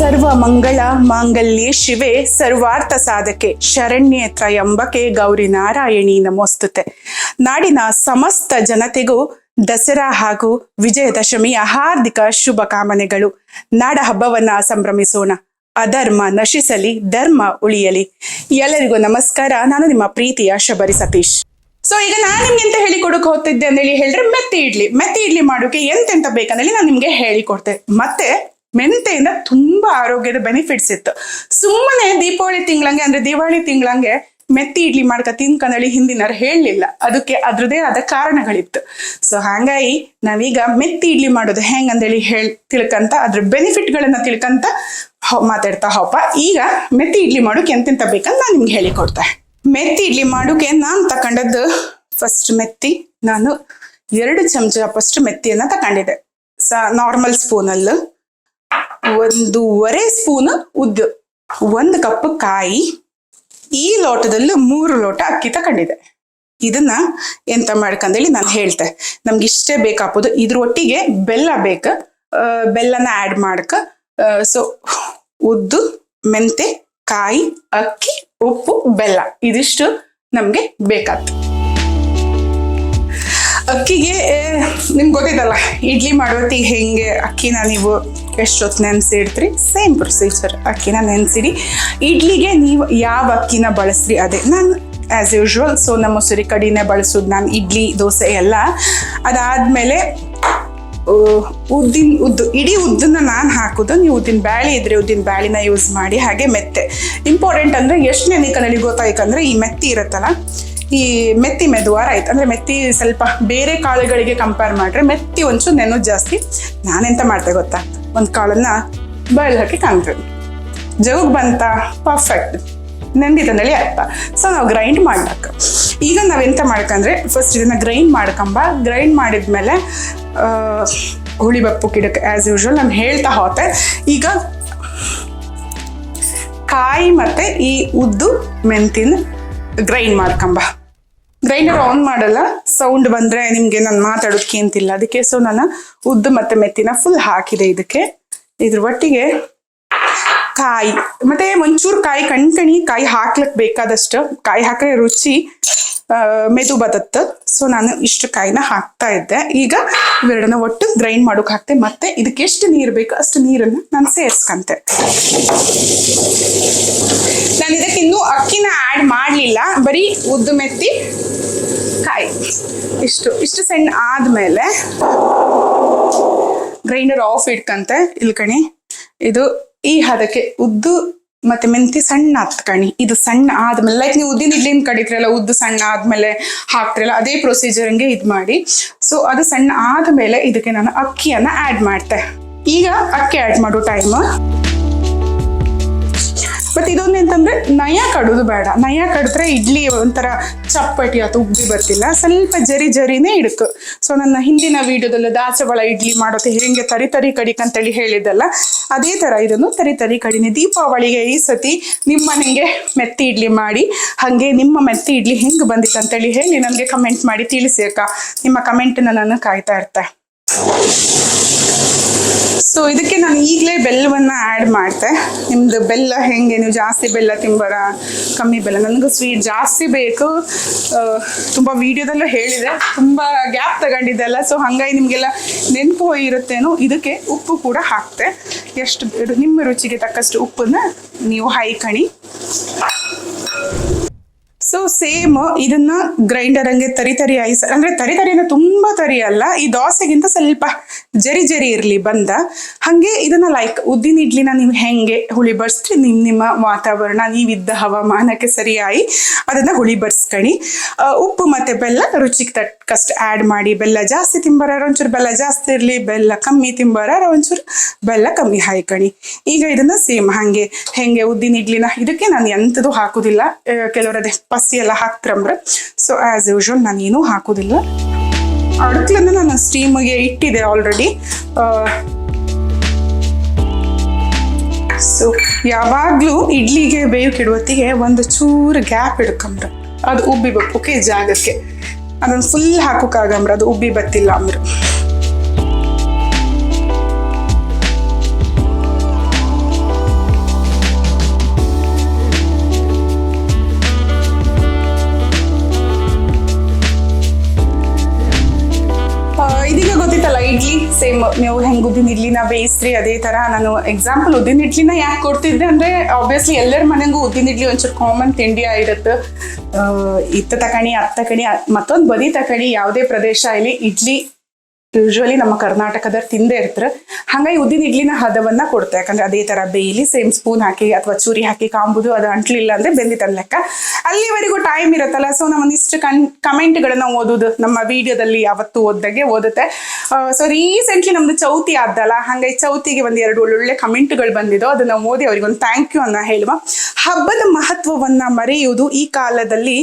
ಸರ್ವ ಮಂಗಳ ಮಾಂಗಲ್ಯ ಶಿವೆ ಸರ್ವಾರ್ಥ ಸಾಧಕೆ ಶರಣ್ಯೆ ತ್ರಯಂಬಕೆ ಗೌರಿ ನಾರಾಯಣಿ ನಮೋಸ್ತುತೆ. ನಾಡಿನ ಸಮಸ್ತ ಜನತೆಗೂ ದಸರಾ ಹಾಗೂ ವಿಜಯದಶಮಿಯ ಹಾರ್ದಿಕ ಶುಭ ಕಾಮನೆಗಳು. ನಾಡ ಹಬ್ಬವನ್ನ ಸಂಭ್ರಮಿಸೋಣ. ಅಧರ್ಮ ನಶಿಸಲಿ, ಧರ್ಮ ಉಳಿಯಲಿ. ಎಲ್ಲರಿಗೂ ನಮಸ್ಕಾರ. ನಾನು ನಿಮ್ಮ ಪ್ರೀತಿಯ ಶಬರಿ ಸತೀಶ್. ಸೊ ಈಗ ನಾನು ನಿಮ್ಗೆ ಎಂತ ಹೇಳಿ ಕೊಡಕ್ ಹೋಗ್ತಿದ್ದೆ ಅಂತೇಳಿ ಹೇಳಿದ್ರೆ ಮೆತ್ತಿ ಇಡ್ಲಿ. ಮೆತ್ತಿ ಇಡ್ಲಿ ಮಾಡೋಕೆ ಎಂತೆಂತ ಬೇಕಂದೇಳಿ ನಾನು ನಿಮ್ಗೆ ಹೇಳಿಕೊಡ್ತೆ ಮತ್ತೆ ಮೆಂತೆಯಿಂದ ತುಂಬಾ ಆರೋಗ್ಯದ ಬೆನಿಫಿಟ್ಸ್ ಇತ್ತು. ಸುಮ್ಮನೆ ದೀಪಾವಳಿ ತಿಂಗಳಂಗೆ ಅಂದ್ರೆ ದಿವಾಳಿ ತಿಂಗಳಂಗೆ ಮೆತ್ತಿ ಇಡ್ಲಿ ಮಾಡ್ಕ ತಿನ್ಕಂದಳಿ ಹಿಂದಿನವ್ರು ಹೇಳಲಿಲ್ಲ. ಅದಕ್ಕೆ ಅದ್ರದೇ ಆದ ಕಾರಣಗಳಿತ್ತು. ಸೊ ಹಾಗಾಗಿ ನಾವೀಗ ಮೆತ್ತಿ ಇಡ್ಲಿ ಮಾಡೋದು ಹೆಂಗಂದೇಳಿ ಹೇಳ್ ತಿಳ್ಕಂತ ಅದ್ರ ಬೆನಿಫಿಟ್ಗಳನ್ನ ತಿಳ್ಕಂತ ಮಾತಾಡ್ತಾ ಹೋಪ ಈಗ ಮೆತ್ತಿ ಇಡ್ಲಿ ಮಾಡೋಕೆ ಎಂತೆಂತ ಬೇಕಂತ ನಾನು ನಿಮ್ಗೆ ಹೇಳಿಕೊಡ್ತೆ. ಮೆತ್ತಿ ಇಡ್ಲಿ ಮಾಡೋಕೆ ನಾನು ತಕೊಂಡದ್ದು ಫಸ್ಟ್ ಮೆತ್ತಿ. ನಾನು ಎರಡು ಚಮಚ ಫಸ್ಟ್ ಮೆತ್ತಿಯನ್ನ ತಕೊಂಡಿದ್ದೆ. ಸ ನಾರ್ಮಲ್ ಸ್ಪೂನಲ್ಲಿ ಒಂದೂವರೆ ಸ್ಪೂನ್ ಉದ್ದು, ಒಂದು ಕಪ್ ಕಾಯಿ ಈ ಲೋಟದಲ್ಲಿ ಮೂರು ಲೋಟ ಅಕ್ಕಿ ತಕೊಂಡಿದೆ ಇದನ್ನ ಎಂತ ಮಾಡ್ಕಂದೇಳಿ ನಾನು ಹೇಳ್ತೆ. ನಮ್ಗೆ ಇಷ್ಟೇ ಬೇಕಾಗ್ಬೋದು ಇದ್ರ ಒಟ್ಟಿಗೆ ಬೆಲ್ಲ ಬೇಕ ಬೆಲ್ಲನ ಆ್ಯಡ್ ಮಾಡ್ಕ ಸೊ ಉದ್ದು, ಮೆಂತೆ, ಕಾಯಿ, ಅಕ್ಕಿ, ಉಪ್ಪು, ಬೆಲ್ಲ ಇದಿಷ್ಟು ನಮ್ಗೆ ಬೇಕಾಗ್ತದೆ ಅಕ್ಕಿಗೆ ನಿಮ್ಗೆ ಗೊತ್ತಿದ್ದಲ್ಲ ಇಡ್ಲಿ ಮಾಡೋತ್ತಿಗೆ ಹೆಂಗೆ ಅಕ್ಕಿನ ನೀವು ಎಷ್ಟೊತ್ತು ನೆನೆಸಿಡ್ತೀರಿ? ಸೇಮ್ ಪ್ರೊಸೀಜರ್ ಅಕ್ಕಿನ ನೆನೆಸಿಡಿ. ಇಡ್ಲಿಗೆ ನೀವು ಯಾವ ಅಕ್ಕಿನ ಬಳಸ್ರಿ, ಅದೇ. ನಾನು ಆ್ಯಸ್ ಯೂಶ್ವಲ್ ನಮ್ಮ ಮೊಸರಿ ಕಡಿನೇ ಬಳಸೋದು, ನಾನು ಇಡ್ಲಿ, ದೋಸೆ ಎಲ್ಲ. ಅದಾದಮೇಲೆ ಉದ್ದಿನ ಉದ್ದು, ಇಡೀ ಉದ್ದನ್ನ ನಾನು ಹಾಕೋದು. ನೀವು ಉದ್ದಿನ ಬ್ಯಾಳಿ ಇದ್ರೆ ಉದ್ದಿನ ಬ್ಯಾಳಿನ ಯೂಸ್ ಮಾಡಿ, ಹಾಗೆ ಮೆತ್ತೆ. ಇಂಪಾರ್ಟೆಂಟ್ ಅಂದರೆ ಎಷ್ಟು ನೆನಿಕನಲ್ಲಿ ಗೊತ್ತಾಯ್ತಂದ್ರೆ ಈ ಮೆತ್ತಿ ಇರುತ್ತಲ್ಲ, ಈ ಮೆತ್ತಿ ಮೆದುವಾರ ಆಯ್ತು ಅಂದ್ರೆ ಮೆತ್ತಿ ಸ್ವಲ್ಪ ಬೇರೆ ಕಾಳುಗಳಿಗೆ ಕಂಪೇರ್ ಮಾಡ್ರೆ ಮೆತ್ತಿ ಒಂಚೂರು ನೆನೋದು ಜಾಸ್ತಿ. ನಾನೆಂತ ಮಾಡ್ತೆ ಗೊತ್ತಾ? ಒಂದು ಕಾಳನ್ನ ಬಾಯಲ್ ಹಾಕಿ ಕಾಣ್ತೀವಿ. ಜಗಗ್ ಬಂತ ಪರ್ಫೆಕ್ಟ್ ನೆಂದಿತಂದೇಳಿ ಅರ್ಥ. ಸೊ ನಾವು ಗ್ರೈಂಡ್ ಮಾಡ್ಬೇಕು. ಈಗ ನಾವೆಂತ ಮಾಡ್ಕಂದ್ರೆ ಫಸ್ಟ್ ಇದನ್ನ ಗ್ರೈಂಡ್ ಮಾಡ್ಕೊಂಬ. ಗ್ರೈಂಡ್ ಮಾಡಿದ್ಮೇಲೆ ಹುಳಿ ಬಪ್ಪು ಗಿಡಕ್ಕೆ ಆ್ಯಸ್ ಯೂಶ್ವಲ್ ನಾನು ಹೇಳ್ತಾ ಹೋತೆ. ಈಗ ಕಾಯಿ ಮತ್ತೆ ಈ ಉದ್ದು ಮೆಂತಿನ ಗ್ರೈಂಡ್ ಮಾಡ್ಕೊಂಬ. ಗ್ರೈಂಡರ್ ಆನ್ ಮಾಡಲ್ಲ. ಸೌಂಡ್ ಬಂದ್ರೆ ನಿಮ್ಗೆ ನಾನು ಮಾತಾಡೋದಕ್ಕೆ ಅಂತಿಲ್ಲ. ಅದಕ್ಕೆ ಸೊ ನಾನು ಉದ್ದು ಮತ್ತೆ ಮೆತ್ತಿನ ಫುಲ್ ಹಾಕಿದೆ ಇದಕ್ಕೆ. ಇದ್ರ ಒಟ್ಟಿಗೆ ಕಾಯಿ. ಮತ್ತೆ ಒಂಚೂರು ಕಾಯಿ, ಕಣ್ಕಣಿ ಕಾಯಿ ಹಾಕ್ಲಿಕ್ಕೆ ಬೇಕಾದಷ್ಟು. ಕಾಯಿ ಹಾಕಿದ್ರೆ ರುಚಿ ಮೆದು ಬದತ್ತ ಸೊ ನಾನು ಇಷ್ಟು ಕಾಯಿನ ಹಾಕ್ತಾ ಇದ್ದೆ. ಈಗ ಇವೆರಡನ್ನ ಒಟ್ಟು ಗ್ರೈಂಡ್ ಮಾಡೋಕೆ ಹಾಕ್ತೆ. ಮತ್ತೆ ಇದಕ್ಕೆ ಎಷ್ಟು ನೀರು ಬೇಕು ಅಷ್ಟು ನೀರನ್ನ ನಾನು ಸೇರಿಸ್ಕಂತೆ. ನಾನು ಇದಕ್ಕೆ ಇನ್ನೂ ಅಕ್ಕಿನ ಆ್ಯಡ್ ಮಾಡಲಿಲ್ಲ. ಬರೀ ಉದ್ದು ಮೆತ್ತಿ ಕಾಯಿ. ಇಷ್ಟು ಇಷ್ಟು ಸಣ್ಣ ಆದಮೇಲೆ ಗ್ರೈಂಡರ್ ಆಫ್ ಇಟ್ಕಂತೆ. ಇಲ್ಲಿ ಕಣಿ, ಇದು ಈ ಹದಕ್ಕೆ ಉದ್ದು ಮತ್ತೆ ಮೆಂತಿ ಸಣ್ಣ ಹತ್ಕಣಿ ಇದು ಸಣ್ಣ ಆದ್ಮೇಲೆ ಲೈಕ್ ನೀವು ಉದ್ದಿನ ಇಡ್ಲಿನ ಕಡಿತ್ರಲ್ಲ ಉದ್ದು ಸಣ್ಣ ಆದ್ಮೇಲೆ ಹಾಕ್ತಿರಲ್ಲ, ಅದೇ ಪ್ರೊಸೀಜರ್ ಹಂಗೆ ಇದು ಮಾಡಿ. ಸೊ ಅದು ಸಣ್ಣ ಆದ್ಮೇಲೆ ಇದಕ್ಕೆ ನಾನು ಅಕ್ಕಿಯನ್ನ ಆಡ್ ಮಾಡ್ತೆ. ಈಗ ಅಕ್ಕಿ ಆಡ್ ಮಾಡೋ ಟೈಮ್ ಮತ್ತೆ ಇದೊಂದು ಎಂತಂದ್ರೆ ನಯ ಕಡೋದು ಬೇಡ. ನಯ ಕಡಿದ್ರೆ ಇಡ್ಲಿ ಒಂಥರ ಚಪ್ಪಟಿ ಅಥವಾ ಉಬ್ಬಿ ಬರ್ತಿಲ್ಲ. ಸ್ವಲ್ಪ ಜರಿ ಜರಿನೇ ಇಡಕ್ ಸೊ ನನ್ನ ಹಿಂದಿನ ವಿಡಿಯೋದಲ್ಲಿ ದಾಸವಾಳ ಇಡ್ಲಿ ಮಾಡೋದು ಹೆಂಗೆ ತರಿ ತರಿ ಕಡಿಕಂತೇಳಿ ಹೇಳಿದ್ದಲ್ಲ, ಅದೇ ತರ ಇದನ್ನು ತರಿ ತರಿ ಕಡಿನೆ. ದೀಪಾವಳಿಗೆ ಈ ಸತಿ ನಿಮ್ಮ ಮನೆಗೆ ಮೆತ್ತಿ ಇಡ್ಲಿ ಮಾಡಿ, ಹಾಗೆ ನಿಮ್ಮ ಮೆತ್ತಿ ಇಡ್ಲಿ ಹೆಂಗೆ ಬಂದಿತ್ತು ಅಂತೇಳಿ ಹೇಳಿ ನನಗೆ ಕಮೆಂಟ್ ಮಾಡಿ ತಿಳಿಸಿ ಅಕ್ಕ. ನಿಮ್ಮ ಕಮೆಂಟನ್ನ ನಾನು ಕಾಯ್ತಾ ಇರ್ತೆ. ಸೊ ಇದಕ್ಕೆ ನಾನು ಈಗಲೇ ಬೆಲ್ಲವನ್ನು ಆ್ಯಡ್ ಮಾಡ್ತೆ. ನಿಮ್ಮದು ಬೆಲ್ಲ ಹೆಂಗೆ? ನೀವು ಜಾಸ್ತಿ ಬೆಲ್ಲ ತಿಂಬರ? ಕಮ್ಮಿ ಬೆಲ್ಲ? ನನಗೂ ಸ್ವೀಟ್ ಜಾಸ್ತಿ ಬೇಕು. ತುಂಬ ವೀಡಿಯೋದಲ್ಲೂ ಹೇಳಿದೆ. ತುಂಬ ಗ್ಯಾಪ್ ತಗೊಂಡಿದ್ದೆಲ್ಲ ಸೊ ಹಾಗಾಗಿ ನಿಮಗೆಲ್ಲ ನೆನಪು ಇರುತ್ತೇನೋ, ಇದಕ್ಕೆ ಉಪ್ಪು ಕೂಡ ಹಾಕ್ತೆ. ಎಷ್ಟು ನಿಮ್ಮ ರುಚಿಗೆ ತಕ್ಕಷ್ಟು ಉಪ್ಪನ್ನು ನೀವು ಹಾಯ್ಕಣಿ ಸೊ ಸೇಮ್ ಇದನ್ನ ಗ್ರೈಂಡರ್ ಹಂಗೆ ತರಿ ತರಿ ಐಸ್ ಅಂದ್ರೆ ತರಿ ತರಿ ಅಂದ್ರೆ ತುಂಬಾ ತರಿ ಅಲ್ಲ, ಈ ದೋಸೆಗಿಂತ ಸ್ವಲ್ಪ ಜರಿ ಜರಿ ಇರ್ಲಿ ಬಂದ. ಹಂಗೆ ಇದನ್ನ ಲೈಕ್ ಉದ್ದಿನ ಇಡ್ಲಿನ ನೀವು ಹೆಂಗೆ ಹುಳಿ ಬರ್ಸ್ರಿ, ನಿಮ್ ನಿಮ್ಮ ವಾತಾವರಣ, ನೀವಿದ್ದ ಹವಾಮಾನಕ್ಕೆ ಸರಿಯಾಗಿ ಅದನ್ನ ಹುಳಿ ಬರ್ಸ್ಕಣಿ. ಉಪ್ಪು ಮತ್ತೆ ಬೆಲ್ಲ ರುಚಿಗೆ ತಕ್ಕಷ್ಟು ಆ್ಯಡ್ ಮಾಡಿ, ಬೆಲ್ಲ ಜಾಸ್ತಿ ತಿಂಬಾರ ಒಂಚೂರು, ಬೆಲ್ಲ ಜಾಸ್ತಿ ಇರಲಿ, ಬೆಲ್ಲ ಕಮ್ಮಿ ತಿಂಬಾರ ಒಂಚೂರು, ಬೆಲ್ಲ ಕಮ್ಮಿ ಹಾಯ್ಕಣಿ ಈಗ ಇದನ್ನ ಸೇಮ್ ಹಾಗೆ, ಹೆಂಗೆ ಉದ್ದಿನ ಇಡ್ಲಿನ ಇದಕ್ಕೆ ನಾನು ಎಂಥದ್ದು ಹಾಕೋದಿಲ್ಲ. ಕೆಲವರು ಕೆಲವ್ರು ಅದೇ ಪಸಿ ಎಲ್ಲ ಹಾಕ್ತಾರಂದ್ರೆ ಸೊ ಆ್ಯಸ್ ಯೂಶ್ವಲ್ ನಾನು ಏನೂ ಹಾಕುದಿಲ್ಲ. ಅಡುಕ್ಲನ್ನು ನಾನು ಸ್ಟೀಮ್ಗೆ ಇಟ್ಟಿದೆ ಆಲ್ರೆಡಿ ಸೊ ಯಾವಾಗಲೂ ಇಡ್ಲಿಗೆ ಬೇಯಕ್ಕೆ ಇಡುವತ್ತಿಗೆ ಒಂದು ಚೂರು ಗ್ಯಾಪ್ ಇಡ್ಕಂಬ್ರ ಅದು ಉಬ್ಬಿಬೇಕು ಓಕೆ ಜಾಗಕ್ಕೆ. ಅದನ್ನ ಫುಲ್ ಹಾಕೋಕ್ಕಾಗಂಬ್ರ ಅದು ಉಬ್ಬಿ ಬತ್ತಿಲ್ಲ ಅಂಬ್ರ ಸೇಮ್ ನೀವು ಹೆಂಗ್ ಉದ್ದಿನ ಇಡ್ಲಿನ ಬೇಯಿಸ್ರಿ, ಅದೇ ತರ ನಾನು ಎಕ್ಸಾಂಪಲ್ ಉದ್ದಿನ ಇಡ್ಲಿನ ಯಾಕೆ ಕೊಡ್ತಿದ್ದೆ ಅಂದ್ರೆ ಆಬ್ವಿಯಸ್ಲಿ ಎಲ್ಲರ ಮನೆಗೂ ಉದ್ದಿನ ಇಡ್ಲಿ ಒಂಚೂರು ಕಾಮನ್ ತಿಂಡಿ ಆಗಿರುತ್ತೆ. ಇತ್ತ ತಕಣಿ, ಅತ್ತ ತಕಣಿ, ಮತ್ತೊಂದು ಬದಿ ತಕಣಿ, ಯಾವುದೇ ಪ್ರದೇಶ ಇಲ್ಲಿ ಇಡ್ಲಿ ಯೂಶುವಲಿ ನಮ್ಮ ಕರ್ನಾಟಕದ ತಿಂದೇ ಇರ್ತಾರೆ. ಹಂಗಾಗಿ ಉದ್ದಿನ ಇಡ್ಲಿನ ಹದವನ್ನ ಕೊಡ್ತೆ ಯಾಕಂದ್ರೆ ಅದೇ ತರ ಬೇಯಿಲಿ ಸೇಮ್ ಸ್ಪೂನ್ ಹಾಕಿ ಅಥವಾ ಚೂರಿ ಹಾಕಿ ಕಾಂಬುದು ಅದು ಅಂಟ್ಲಿಲ್ಲ ಅಂದ್ರೆ ಬೆಂದಿತ್ತನ್ ಲೆಕ್ಕ. ಅಲ್ಲಿವರೆಗೂ ಟೈಮ್ ಇರುತ್ತಲ್ಲ. ಸೊ ನಾವು ಒಂದಿಷ್ಟು ಕನ್ ಕಮೆಂಟ್ಗಳನ್ನ ಓದೋದು ನಮ್ಮ ವಿಡಿಯೋದಲ್ಲಿ ಯಾವತ್ತು ಓದ್ದಾಗೆ ಓದುತ್ತೆ. ಸೊ ರೀಸೆಂಟ್ಲಿ ನಮ್ದು ಚೌತಿ ಆದ್ದಲ್ಲ. ಹಂಗಾಗಿ ಚೌತಿಗೆ ಒಂದ್ ಎರಡು ಒಳ್ಳೊಳ್ಳೆ ಕಮೆಂಟ್ಗಳು ಬಂದಿದ್ದು. ಅದನ್ನ ಓದಿ ಅವ್ರಿಗೆ ಒಂದು ಥ್ಯಾಂಕ್ ಯು ಅನ್ನ ಹೇಳುವ. ಹಬ್ಬದ ಮಹತ್ವವನ್ನ ಮರೆಯುವುದು ಈ ಕಾಲದಲ್ಲಿ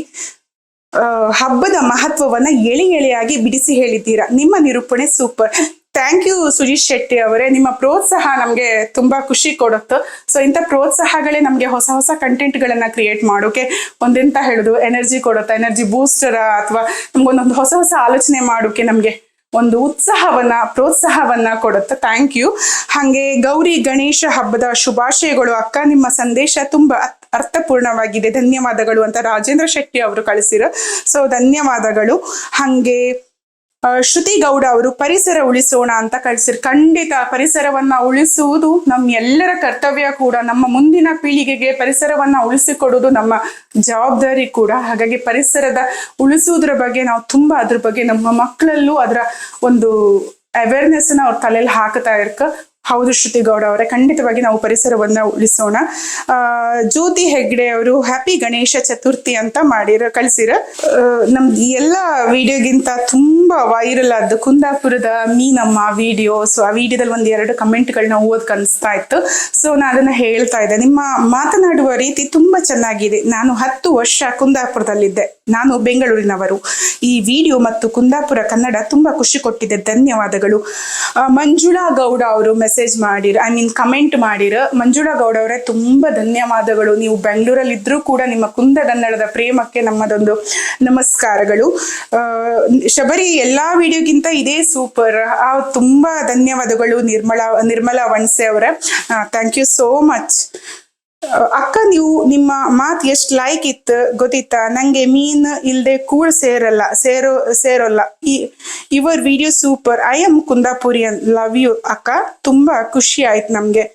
ಹಬ್ಬದ ಮಹತ್ವವನ್ನ ಎಳೆ ಎಳೆಯಾಗಿ ಬಿಡಿಸಿ ಹೇಳಿದ್ದೀರಾ. ನಿಮ್ಮ ನಿರೂಪಣೆ super. Thank you Sujeesh Shetty ಅವರೇ. ನಿಮ್ಮ ಪ್ರೋತ್ಸಾಹ ನಮಗೆ ತುಂಬಾ ಖುಷಿ ಕೊಡುತ್ತೆ. ಸೊ ಇಂಥ ಪ್ರೋತ್ಸಾಹಗಳೇ ನಮಗೆ ಹೊಸ ಹೊಸ ಕಂಟೆಂಟ್ಗಳನ್ನ ಕ್ರಿಯೇಟ್ ಮಾಡೋಕೆ ಒಂದೆಂತ ಹೇಳುದು? ಎನರ್ಜಿ ಕೊಡುತ್ತೆ. ಎನರ್ಜಿ ಬೂಸ್ಟರ ಅಥವಾ ನಮ್ಗೊಂದೊಂದು ಹೊಸ ಹೊಸ ಆಲೋಚನೆ ಮಾಡೋಕೆ ನಮಗೆ ಒಂದು ಉತ್ಸಾಹವನ್ನ, ಪ್ರೋತ್ಸಾಹವನ್ನ ಕೊಡುತ್ತೆ. ಥ್ಯಾಂಕ್ ಯು ಹಾಗೆ ಗೌರಿ ಗಣೇಶ ಹಬ್ಬದ ಶುಭಾಶಯಗಳು. ಅಕ್ಕ, ನಿಮ್ಮ ಸಂದೇಶ ತುಂಬಾ ಅರ್ಥಪೂರ್ಣವಾಗಿದೆ. ಧನ್ಯವಾದಗಳು ಅಂತ ರಾಜೇಂದ್ರ ಶೆಟ್ಟಿ ಅವರು ಕಳಿಸಿರೋ. ಸೊ ಧನ್ಯವಾದಗಳು. ಹಂಗೆ ಶ್ರುತಿ ಗೌಡ ಅವರು ಪರಿಸರ ಉಳಿಸೋಣ ಅಂತ ಕಳಿಸಿರು, ಖಂಡಿತ ಪರಿಸರವನ್ನ ಉಳಿಸುವುದು ನಮ್ಮ ಎಲ್ಲರ ಕರ್ತವ್ಯ ಕೂಡ. ನಮ್ಮ ಮುಂದಿನ ಪೀಳಿಗೆಗೆ ಪರಿಸರವನ್ನ ಉಳಿಸಿಕೊಡುವುದು ನಮ್ಮ ಜವಾಬ್ದಾರಿ ಕೂಡ. ಹಾಗಾಗಿ ಪರಿಸರದ ಉಳಿಸುವುದರ ಬಗ್ಗೆ ನಾವು ತುಂಬಾ ಅದ್ರ ಬಗ್ಗೆ ನಮ್ಮ ಮಕ್ಕಳಲ್ಲೂ ಅದರ ಒಂದು ಅವೇರ್ನೆಸ್ ಅವ್ರ ತಲೆಯಲ್ಲಿ ಹಾಕ್ತಾ ಇರ್ಕ ಹೌದು ಶ್ರುತಿಗೌಡ ಅವರೇ, ಖಂಡಿತವಾಗಿ ನಾವು ಪರಿಸರವನ್ನ ಉಳಿಸೋಣ. ಜ್ಯೋತಿ ಹೆಗ್ಡೆ ಅವರು ಹ್ಯಾಪಿ ಗಣೇಶ ಚತುರ್ಥಿ ಅಂತ ಮಾಡಿರ, ಕಳಿಸಿರ. ನಮ್ದು ಎಲ್ಲ ವಿಡಿಯೋಗಿಂತ ತುಂಬಾ ವೈರಲ್ ಆದ ಕುಂದಾಪುರದ ಮೀನಮ್ಮ ವಿಡಿಯೋ, ಸೊ ಆ ವಿಡಿಯೋದಲ್ಲಿ ಒಂದ್ ಎರಡು ಕಮೆಂಟ್ಗಳನ್ನ ಓದ್ ಕನ್ಸ್ತಾ ಇತ್ತು. ಸೊ ನಾನು ಅದನ್ನ ಹೇಳ್ತಾ ಇದ್ದೆ. ನಿಮ್ಮ ಮಾತನಾಡುವ ರೀತಿ ತುಂಬಾ ಚೆನ್ನಾಗಿದೆ. ನಾನು ಹತ್ತು ವರ್ಷ ಕುಂದಾಪುರದಲ್ಲಿದ್ದೆ. ನಾನು ಬೆಂಗಳೂರಿನವರು. ಈ ವಿಡಿಯೋ ಮತ್ತು ಕುಂದಾಪುರ ಕನ್ನಡ ತುಂಬಾ ಖುಷಿ ಕೊಟ್ಟಿದೆ. ಧನ್ಯವಾದಗಳು. ಮಂಜುಳಾ ಗೌಡ ಅವರು ಮೆಸೇಜ್ ಮಾಡಿರ ಐ ಮೀನ್ ಕಮೆಂಟ್ ಮಾಡಿರ. ಮಂಜುಳಾ ಗೌಡ ಅವರೇ ತುಂಬಾ ಧನ್ಯವಾದಗಳು. ನೀವು ಬೆಂಗಳೂರಲ್ಲಿ ಇದ್ರೂ ಕೂಡ ನಿಮ್ಮ ಕುಂದಗನ್ನಡದ ಪ್ರೇಮಕ್ಕೆ ನಮ್ಮದೊಂದು ನಮಸ್ಕಾರಗಳು. ಆ, ಶಬರಿ ಎಲ್ಲಾ ವಿಡಿಯೋಗಿಂತ ಇದೇ ಸೂಪರ್ ತುಂಬಾ ಧನ್ಯವಾದಗಳು ನಿರ್ಮಲಾ ನಿರ್ಮಲಾ ವಣಸೆ ಅವರೇ. ಥ್ಯಾಂಕ್ ಯು ಸೋ ಮಚ್ ಅಕ್ಕ, ನೀವು ನಿಮ್ಮ ಮಾತು ಎಷ್ಟು ಲೈಕ್ ಇತ್ತು ಗೊತ್ತಿತ್ತಾ? ನಂಗೆ ಮೀನ್ ಇಲ್ದೆ ಕೂಡ ಸೇರಲ್ಲ, ಸೇರೋ, ಸೇರೋಲ್ಲ. ಈ, ಇವರ್ video super I'm Kundapuri love you ಅಕ್ಕ. ತುಂಬಾ ಖುಷಿ ಆಯ್ತು ನಮ್ಗೆ.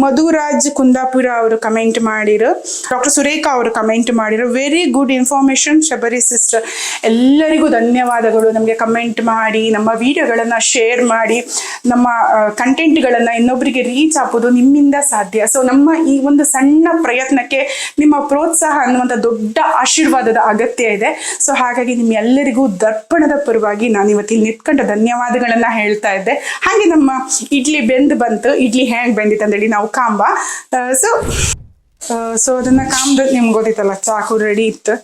ಮಧುರಾಜ್ ಕುಂದಾಪುರ ಅವರು ಕಮೆಂಟ್ ಮಾಡಿರು. ಡಾಕ್ಟರ್ ಸುರೇಖಾ ಅವರು ಕಮೆಂಟ್ ಮಾಡಿರು. Very good information Shabari sister ಎಲ್ಲರಿಗೂ ಧನ್ಯವಾದಗಳು. ನಮಗೆ ಕಮೆಂಟ್ ಮಾಡಿ, ನಮ್ಮ ವಿಡಿಯೋಗಳನ್ನ ಶೇರ್ ಮಾಡಿ, ನಮ್ಮ ಕಂಟೆಂಟ್ಗಳನ್ನು ಇನ್ನೊಬ್ಬರಿಗೆ ರೀಚ್ ಹಾಕೋದು ನಿಮ್ಮಿಂದ ಸಾಧ್ಯ. ಸೊ ನಮ್ಮ ಈ ಒಂದು ಸಣ್ಣ ಪ್ರಯತ್ನಕ್ಕೆ, ನಿಮ್ಮ ಪ್ರೋತ್ಸಾಹ ಅನ್ನುವಂಥ ದೊಡ್ಡ ಆಶೀರ್ವಾದದ ಅಗತ್ಯ ಇದೆ. ಸೊ ಹಾಗಾಗಿ ನಿಮ್ಮ ಎಲ್ಲರಿಗೂ ದರ್ಪಣದ ಪರವಾಗಿ ನಾನು ಇವತ್ತಿಲ್ಲಿ ನಿಂತ್ಕೊಂಡು ಧನ್ಯವಾದಗಳನ್ನ ಹೇಳ್ತಾ ಇದ್ದೆ. ಹಾಗೆ ನಮ್ಮ ಇಡ್ಲಿ ಬೆಂದು ಬಂತು. ಇಡ್ಲಿ ಹೆಂಗ್ ಬೆಂದಿತ್ತು ಅಂದೇಳಿ ನಾವು ಕಾಂಬ. ಸೊ ಸೊ ಅದನ್ನ ಕಾಂಬ ನಿಮ್ಗೆ ಗೊತ್ತಿತ್ತಲ್ಲ, ಚಾಕು ರೆಡಿ ಇತ್ತು.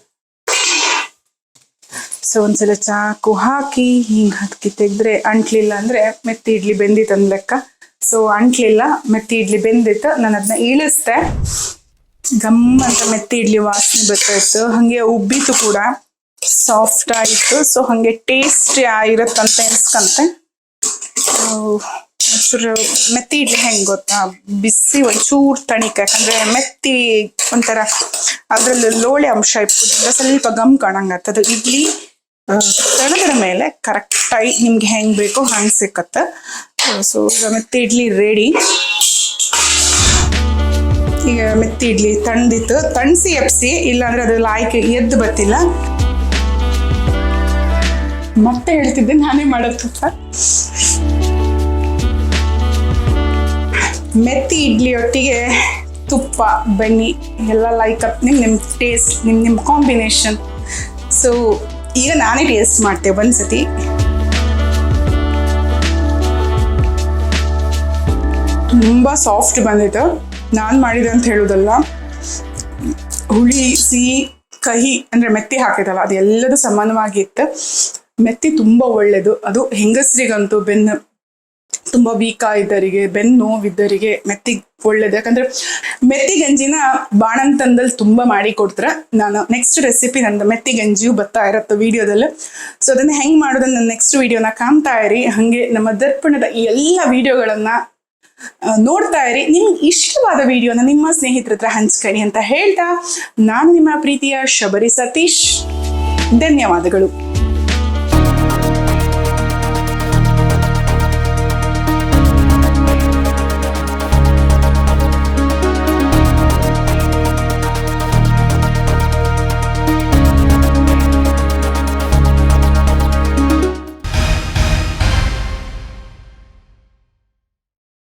ಸೊ ಒಂದ್ಸಲ ಚಾಕು ಹಾಕಿ ಹಿಂಗ್ ಹಾಕಿ ತೆಗೆದ್ರೆ ಅಂಟ್ಲಿಲ್ಲ ಅಂದ್ರೆ ಮೆತ್ತಿ ಇಡ್ಲಿ ಬೆಂದಿತ್ತು ಲೆಕ್ಕ. ಸೊ ಅಂಟ್ಲಿಲ್ಲ ಮೆತ್ತಿ ಇಡ್ಲಿ ಬೆಂದಿತ್ತು. ನಾನು ಅದನ್ನ ಇಳಿಸ್ದೆ. ಗಮ್ ಅಂತ ಮೆತ್ತಿ ಇಡ್ಲಿ ವಾಸನೆ ಬರ್ತಾ ಇತ್ತು ಹಂಗೆ ಉಬ್ಬಿತು ಕೂಡ. ಸಾಫ್ಟ್ ಆಯಿತು. ಸೊ ಹಂಗೆ ಟೇಸ್ಟಿ ಆಗಿರತ್ತಂತ ಎನ್ಸ್ಕಂತೆ ಒಂಚೂರು ಮೆತ್ತಿ ಇಡ್ಲಿ ಹೆಂಗೆ ಗೊತ್ತಾ? ಬಿಸಿ ಒಂಚೂರು ತಣಿಕ. ಯಾಕಂದ್ರೆ ಮೆತ್ತಿ ಒಂಥರ ಅದ್ರಲ್ಲಿ ಲೋಳೆ ಅಂಶ ಇಪ್ಪುದ್ರಿಂದ ಸ್ವಲ್ಪ ಗಮ್ ಕಾಣಂಗತ್ತದು ಇಡ್ಲಿ ಆ, ತಣದ್ರ ಮೇಲೆ ಕರೆಕ್ಟಾಗಿ ನಿಮ್ಗೆ ಹೆಂಗೆ ಬೇಕೋ ಹಂಗ್ ಸಿಕ್ಕತ್ತ. ಸೊ ಈಗ ಮೆತ್ತಿ ಇಡ್ಲಿ ರೆಡಿ ಈಗ ಮೆತ್ತಿ ಇಡ್ಲಿ ತಣ್ದಿತ್ತು ತಣ್ಸಿ ಎಪ್ಸಿ, ಇಲ್ಲಾಂದ್ರೆ ಅದು ಆಯ್ಕೆ ಎದ್ದು ಬತ್ತಿಲ್ಲ ಮತ್ತೆ ಹೇಳ್ತಿದ್ದೆ, ನಾನೇ ಮಾಡೋದು ತುಪ್ಪ ಮೆತ್ತಿ ಇಡ್ಲಿ ಒಟ್ಟಿಗೆ ತುಪ್ಪ, ಬೆಣ್ಣೆ, ಎಲ್ಲ ಲೈಕ್ ಅಪ್ ನಿಮ್ ನಿಮ್ ಟೇಸ್ಟ್ ನಿಮ್ ನಿಮ್ ಕಾಂಬಿನೇಷನ್ ಸೊ ಈಗ ನಾನೇ ಟೇಸ್ಟ್ ಮಾಡ್ತೇವೆ ಒಂದ್ಸತಿ. ತುಂಬಾ ಸಾಫ್ಟ್ ಬಂದಿತ್ತು. ನಾನು ಮಾಡಿದೆ ಅಂತ ಹೇಳೋದಲ್ಲ, ಹುಳಿ, ಸಿಹಿ, ಕಹಿ ಅಂದ್ರೆ ಮೆತ್ತಿ ಹಾಕಿದಲ್ಲ ಅದು ಸಮಾನವಾಗಿ ಇತ್ತು. ಮೆತ್ತಿ ತುಂಬಾ ಒಳ್ಳೆಯದು ಅದು ಹೆಂಗಸರಿಗಂತೂ ಬೆನ್ನು ತುಂಬಾ ವೀಕ್ ಇದ್ದರಿಗೆ ಬೆನ್ನು ನೋವಿದ್ದರಿಗೆ ಮೆತ್ತಿ ಒಳ್ಳೇದು. ಯಾಕಂದ್ರೆ ಮೆತ್ತಿ ಗಂಜಿನ ಬಾಣಂತನದಲ್ಲಿ ತುಂಬಾ ಮಾಡಿ ಕೊಡ್ತಾರ. ನಾನು ನೆಕ್ಸ್ಟ್ ರೆಸಿಪಿ ನಂದು ಮೆತ್ತಿ ಗಂಜಿಯು ಬರ್ತಾ ಇರತ್ತೆ ವಿಡಿಯೋದಲ್ಲಿ ಸೊ ಅದನ್ನ ಹೆಂಗೆ ಮಾಡೋದನ್ನ ನಾನು ನೆಕ್ಸ್ಟ್ ವಿಡಿಯೋನ ಕಾಣ್ತಾ ಇರಿ. ಹಾಗೆ ನಮ್ಮ ದರ್ಪಣದ ಈ ಎಲ್ಲ ವಿಡಿಯೋಗಳನ್ನ ನೋಡ್ತಾ ಇರಿ. ನಿಮ್ಗೆ ಇಷ್ಟವಾದ ವಿಡಿಯೋನ ನಿಮ್ಮ ಸ್ನೇಹಿತರ ಹತ್ರ ಹಂಚ್ಕೊಳ್ಳಿ ಅಂತ ಹೇಳ್ತಾ ನಾನು ನಿಮ್ಮ ಪ್ರೀತಿಯ ಶಬರಿ ಸತೀಶ್. ಧನ್ಯವಾದಗಳು.